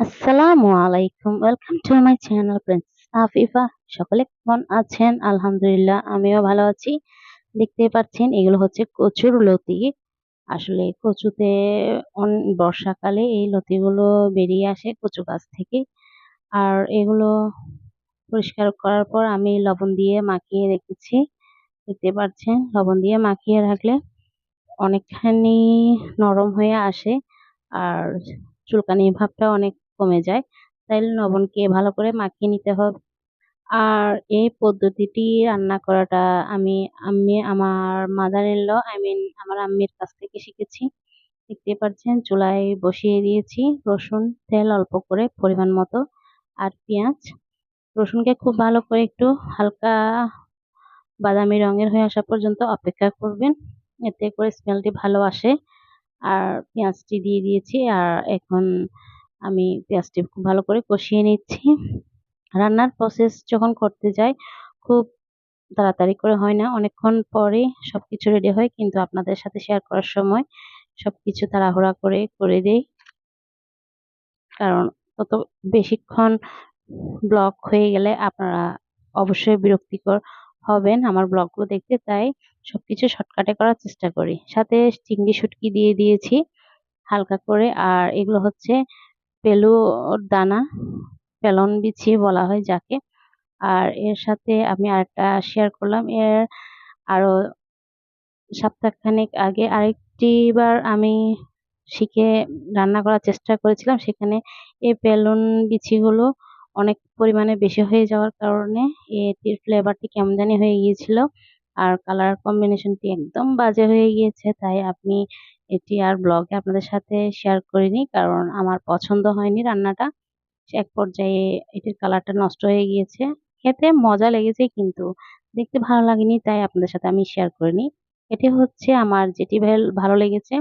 আসসালামু আলাইকুম। Welcome to my channel princess Afifa সকলে কেমন আছেন? আলহামদুলিল্লাহ, আমিও ভালো আছি। দেখতে পাচ্ছেন, এগুলো হচ্ছে কচুর লতি। আসলে কচুতে বর্ষাকালে এই লতিগুলো বেরিয়ে আসে কচু গাছ থেকে। আর এগুলো পরিষ্কার করার পর আমি লবণ দিয়ে মাখিয়ে রেখেছি। দেখতে পাচ্ছেন, লবণ দিয়ে মাখিয়ে রাখলে অনেকখানি নরম হয়ে আসে। আর চুলকানি ভাবটা অনেক কমে যায়। তাই লবণকে ভালো করে মাখিয়ে নিতে হবে। আর এই পদ্ধতিটি রান্না করাটা আমি আমি, আমার mother in law I mean আমার আম্মির কাছ থেকে শিখেছি। দেখতে পাচ্ছেন, চুলায় বসিয়ে দিয়েছি রসুন, তেল অল্প করে পরিমাণ মতো আর পেঁয়াজ। রসুনকে খুব ভালো করে একটু হালকা বাদামি রঙের হয়ে আসা পর্যন্ত অপেক্ষা করবেন। এতে করে স্মেলটি ভালো আসে। আর পেঁয়াজটি দিয়ে দিয়েছি আর এখন আমি পেঁয়াজটি খুব ভালো করে কষিয়ে নিচ্ছি। রান্নার প্রসেস যখন করতে যাই, খুব তাড়াতাড়ি করে হয় না। অনেকক্ষণ পরে সব কিছু রেডি হয়, কিন্তু আপনাদের সাথে শেয়ার করার সময় সব কিছু তাড়াহুড়া করে করে দেই। কারণ তত বেশিক্ষণ ব্লক হয়ে গেলে আপনারা অবশ্যই বিরক্তিকর হবেন আমার ব্লগগুলো দেখতে। তাই সবকিছু শর্টকাটে করার চেষ্টা করি। সাথে চিংড়ি শুটকি দিয়ে দিয়েছি হালকা করে। আর এগুলো হচ্ছে পেলু দানা, পেলন বিছিয়ে বলা হয় যাকে। আর এর সাথে আমি আরেকটা শেয়ার করলাম। এর আরও সপ্তাহখানেক আগে আরেকটি বার আমি শিখে, রান্না করার চেষ্টা করেছিলাম। সেখানে এই পেলন বিছিগুলো অনেক পরিমাণে বেশি হয়ে যাওয়ার কারণে এটির ফ্লেভারটি কেমন জানি হয়ে গিয়েছিল। আর কালার কম্বিনেশনটি একদম বাজে হয়ে গিয়েছে। তাই আপনি এটি আর ব্লগে আপনাদের সাথে শেয়ার করিনি কারণ আমার পছন্দ হয়নি রান্নাটা। এক পর্যায়ে এটির কালারটা নষ্ট হয়ে গিয়েছে। খেতে মজা লেগেছে কিন্তু দেখতে ভালো লাগেনি তাই আপনাদের সাথে আমি শেয়ার করিনি। এটি হচ্ছে আমার যেটি ভালো লেগেছে।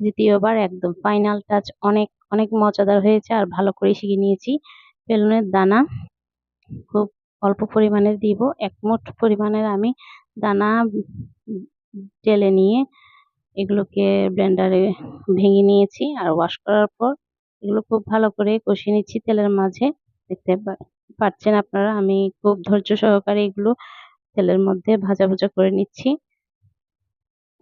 দ্বিতীয়বার একদম ফাইনাল টাচ অনেক অনেক মজাদার হয়েছে আর ভালো করে শিখে নিয়েছি বেলুনের দানা। খুব অল্প পরিমাণে দিব, এক মুঠ পরিমাণের আমি দানা টেলে নিয়ে এগুলোকে ব্লেন্ডারে ভেঙে নিয়েছি আর ওয়াশ করার পর এগুলো খুব ভালো করে কষিয়ে নিচ্ছি তেলের মাঝে। দেখতে পাচ্ছেন আপনারা? আমি খুব ধৈর্য সহকারে এগুলো তেলের মধ্যে ভাজা ভাজা করে নিচ্ছি।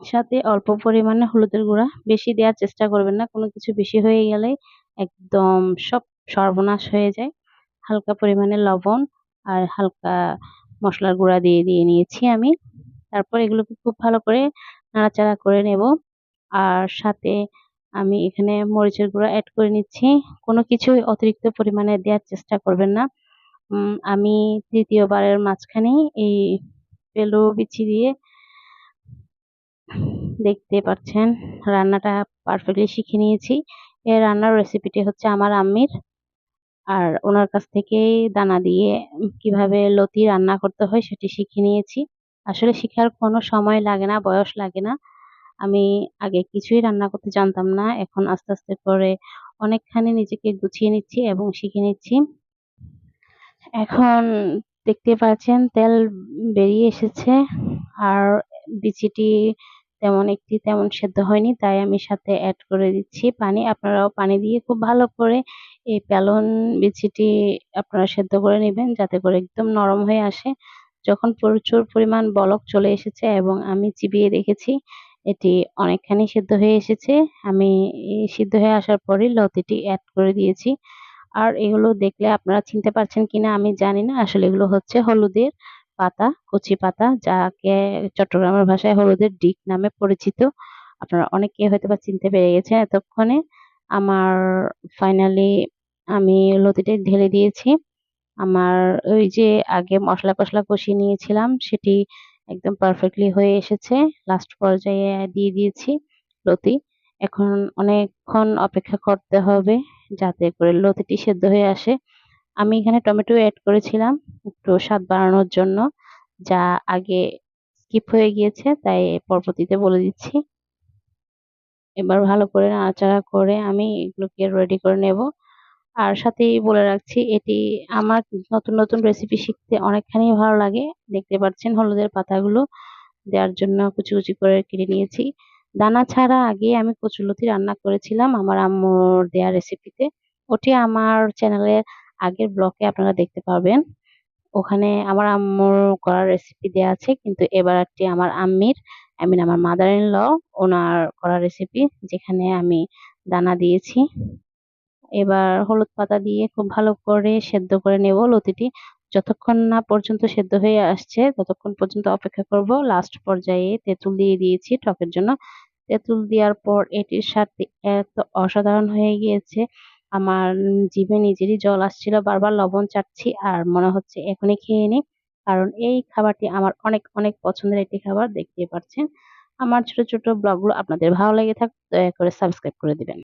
সাথে অল্প পরিমাণে হলুদের গুঁড়া। বেশি দেওয়ার চেষ্টা করবেন না, কোনো কিছু বেশি হয়ে গেলে একদম সব সর্বনাশ হয়ে যায়। হালকা পরিমাণে লবণ আর হালকা মশলার গুঁড়া দিয়ে দিয়ে নিয়েছি আমি। তারপর এগুলোকে খুব ভালো করে নাড়াচাড়া করে নেব। আর সাথে আমি এখানে মরিচের গুঁড়া অ্যাড করে নিচ্ছি। কোনো কিছুই অতিরিক্ত পরিমাণে দেওয়ার চেষ্টা করবেন না। আমি তৃতীয়বারের মাঝখানে এই পেল বিচি দিয়ে দেখতে পাচ্ছেন, রান্নাটা পারফেক্টলি শিখে নিয়েছি। এই রান্নার রেসিপিটি হচ্ছে আমার আম্মির। আর ওনার কাছ থেকেই দানা দিয়ে কীভাবে লতি রান্না করতে হয় সেটি শিখে নিয়েছি। আসলে শেখার কোনো সময় লাগে না, বয়স লাগে না। আমি আগে কিছুই রান্না করতে জানতাম না, এখন আস্তে আস্তে করে অনেকখানি নিজেকে গুছিয়ে নিচ্ছি এবং শিখে নিচ্ছি। এখন দেখতে পাচ্ছেন তেল বেরিয়ে এসেছে, আর বিচিটি তেমন একটি তেমন সেদ্ধ হয়নি, তাই আমি সাথে অ্যাড করে দিচ্ছি পানি। আপনারাও পানি দিয়ে খুব ভালো করে এই প্যালন বিচিটি আপনারা সেদ্ধ করে নেবেন, যাতে করে একদম নরম হয়ে আসে। যখন প্রচুর পরিমাণ বলক চলে এসেছে এবং আমি চিবিয়ে দেখেছি, এটি অনেকখানি সিদ্ধ হয়ে এসেছে। আমি সিদ্ধ হয়ে আসার পরই লতিটি অ্যাড করে দিয়েছি। আর এগুলো দেখলে আপনারা চিনতে পারছেন কিনা আমি জানি না। আসলে এগুলো হচ্ছে হলুদের পাতা, কচি পাতা, যাকে চট্টগ্রামের ভাষায় হলুদের ডিক নামে পরিচিত। আপনারা অনেকে হয়তো বা চিনতে পেরে গেছেন এতক্ষণে। আমার ফাইনালি আমি লতিটি ঢেলে দিয়েছি। আমার ওই যে আগে মশলা কষলা কষিয়ে নিয়েছিলাম, সেটি একদম পারফেক্টলি হয়ে এসেছে। লাস্ট পর্যায়ে দিয়ে দিয়েছি লতি। এখন অনেকক্ষণ অপেক্ষা করতে হবে যাতে করে লতিটি সেদ্ধ হয়ে আসে। আমি এখানে টমেটো অ্যাড করেছিলাম, একটু স্বাদ বাড়ানোর জন্য, যা আগে স্কিপ হয়ে গিয়েছে, তাই পরবর্তীতে বলে দিচ্ছি। এবার ভালো করে নাড়াচাড়া করে আমি এগুলোকে রেডি করে নেব। আর সাথেই বলে রাখছি এটি আমার নতুন নতুন রেসিপি শিখতে অনেকখানি ভালো লাগে দেখতে পাচ্ছেন হলুদের পাতাগুলো দেওয়ার জন্য কুচি কুচি করে কেটে নিয়েছি দানা ছাড়া আগে আমি কচুলতি রান্না করেছিলাম আমার আম্মুর দেয়া রেসিপিতে ওটি আমার চ্যানেলের আগের ব্লকে আপনারা দেখতে পাবেন। ওখানে আমার আম্মুর করা রেসিপি দেয়া আছে। কিন্তু এবারেরটি আমার আম্মির, আই মিন আমার মাদার ইন ল ওনার করা রেসিপি যেখানে আমি দানা দিয়েছি। এবার হলুদ পাতা দিয়ে খুব ভালো করে সেদ্ধ করে নেব লতিটি। যতক্ষণ না পর্যন্ত সেদ্ধ হয়ে আসছে, ততক্ষণ পর্যন্ত অপেক্ষা করব। লাস্ট পর্যায়ে তেঁতুল দিয়ে দিয়েছি টকের জন্য। তেঁতুল দেওয়ার পর এটির স্বাদটি এত অসাধারণ হয়ে গিয়েছে আমার জিভে নিজেরই জল আসছিল, বারবার লবণ চাটছি আর মনে হচ্ছে এখনই খেয়ে নিই কারণ এই খাবারটি আমার অনেক অনেক পছন্দের একটি খাবার দেখতে পাচ্ছেন আমার ছোট ছোট ব্লগগুলো আপনাদের ভালো লেগে থাক, দয়া করে সাবস্ক্রাইব করে দিবেন